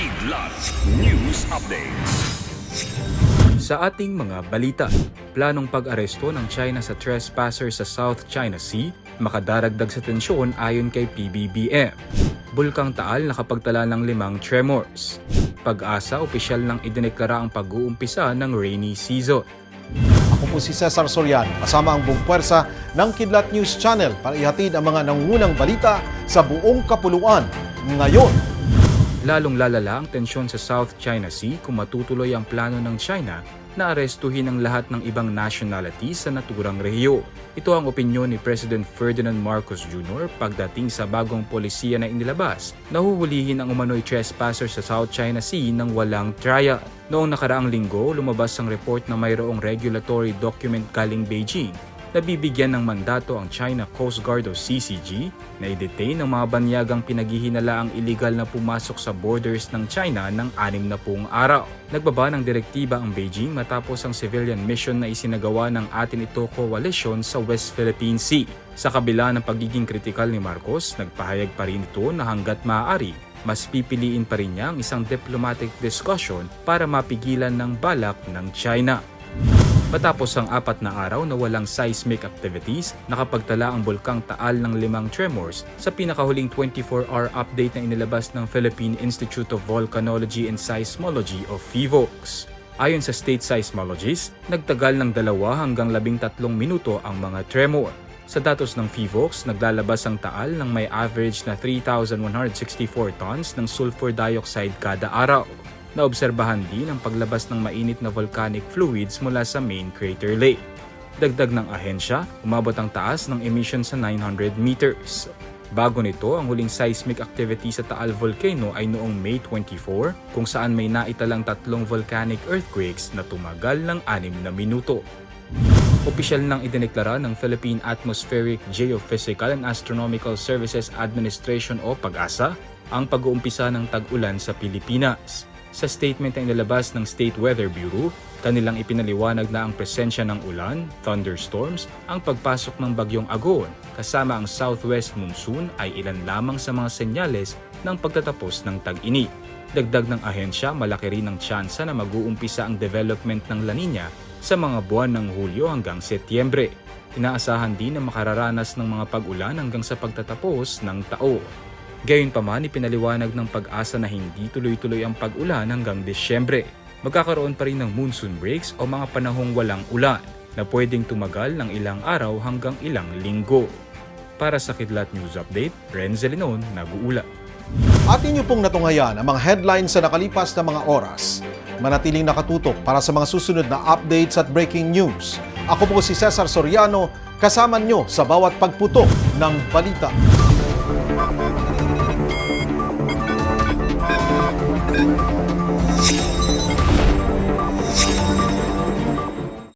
Kidlat News Updates. Sa ating mga balita, planong pag-aresto ng China sa trespasser sa South China Sea makadaragdag sa tensyon ayon kay PBBM. Bulkang Taal nakapagtala ng limang tremors. Pag-asa opisyal nang idineklara ang pag-uumpisa ng rainy season. Ako po si Cesar Soriano, kasama ang buong puwersa ng Kidlat News Channel para ihatid ang mga nangungunang balita sa buong kapuluan ngayon. Lalong lalala ang tensyon sa South China Sea kung matutuloy ang plano ng China na arestuhin ang lahat ng ibang nationalities sa naturang rehiyon. Ito ang opinyon ni President Ferdinand Marcos Jr. pagdating sa bagong polisiya na inilabas na huhulihin ang umano'y trespasser sa South China Sea ng walang trial. Noong nakaraang linggo, lumabas ang report na mayroong regulatory document galing Beijing na bibigyan ng mandato ang China Coast Guard o CCG na i-detain ang mga banyagang pinaghihinala ang illegal na pumasok sa borders ng China ng anim na pung araw. Nagbaba ng direktiba ang Beijing matapos ang civilian mission na isinagawa ng atin ito coalition sa West Philippine Sea. Sa kabila ng pagiging kritikal ni Marcos, nagpahayag pa rin ito na hanggat maaari mas pipiliin pa rin niya ang isang diplomatic discussion para mapigilan ng balak ng China. Matapos ang apat na araw na walang seismic activities, nakapagtala ang bulkang Taal ng limang tremors sa pinakahuling 24-hour update na inilabas ng Philippine Institute of Volcanology and Seismology o PHIVOLCS. Ayon sa state seismologists, nagtagal ng dalawa hanggang labing tatlong minuto ang mga tremor. Sa datos ng PHIVOLCS, naglalabas ang Taal ng may average na 3,164 tons ng sulfur dioxide kada araw. Naobserbahan din ang paglabas ng mainit na volcanic fluids mula sa main crater lake. Dagdag ng ahensya, umabot ang taas ng emission sa 900 meters. Bago nito, ang huling seismic activity sa Taal Volcano ay noong May 24 kung saan may naitalang tatlong volcanic earthquakes na tumagal ng anim na minuto. Opisyal nang idineklara ng Philippine Atmospheric Geophysical and Astronomical Services Administration o PAGASA ang pag-uumpisa ng tag-ulan sa Pilipinas. Sa statement na inilabas ng State Weather Bureau, kanilang ipinaliwanag na ang presensya ng ulan, thunderstorms, ang pagpasok ng bagyong Agon, kasama ang southwest monsoon ay ilan lamang sa mga senyales ng pagtatapos ng tag-init. Dagdag ng ahensya, malaki rin ang tsansa na mag-uumpisa ang development ng La Nina sa mga buwan ng Hulyo hanggang Setyembre. Inaasahan din na makararanas ng mga pag-ulan hanggang sa pagtatapos ng taon. Gayunpaman, ipinaliwanag ng pag-asa na hindi tuloy-tuloy ang pag-ulan hanggang Disyembre. Magkakaroon pa rin ng monsoon breaks o mga panahong walang ulan na pwedeng tumagal ng ilang araw hanggang ilang linggo. Para sa Kidlat News Update, Renzo Linon, nag-uula. Atin niyo pong natungayan ang mga headlines sa nakalipas na mga oras. Manatiling nakatutok para sa mga susunod na updates at breaking news. Ako po si Cesar Soriano, kasama nyo sa bawat pagputok ng balita.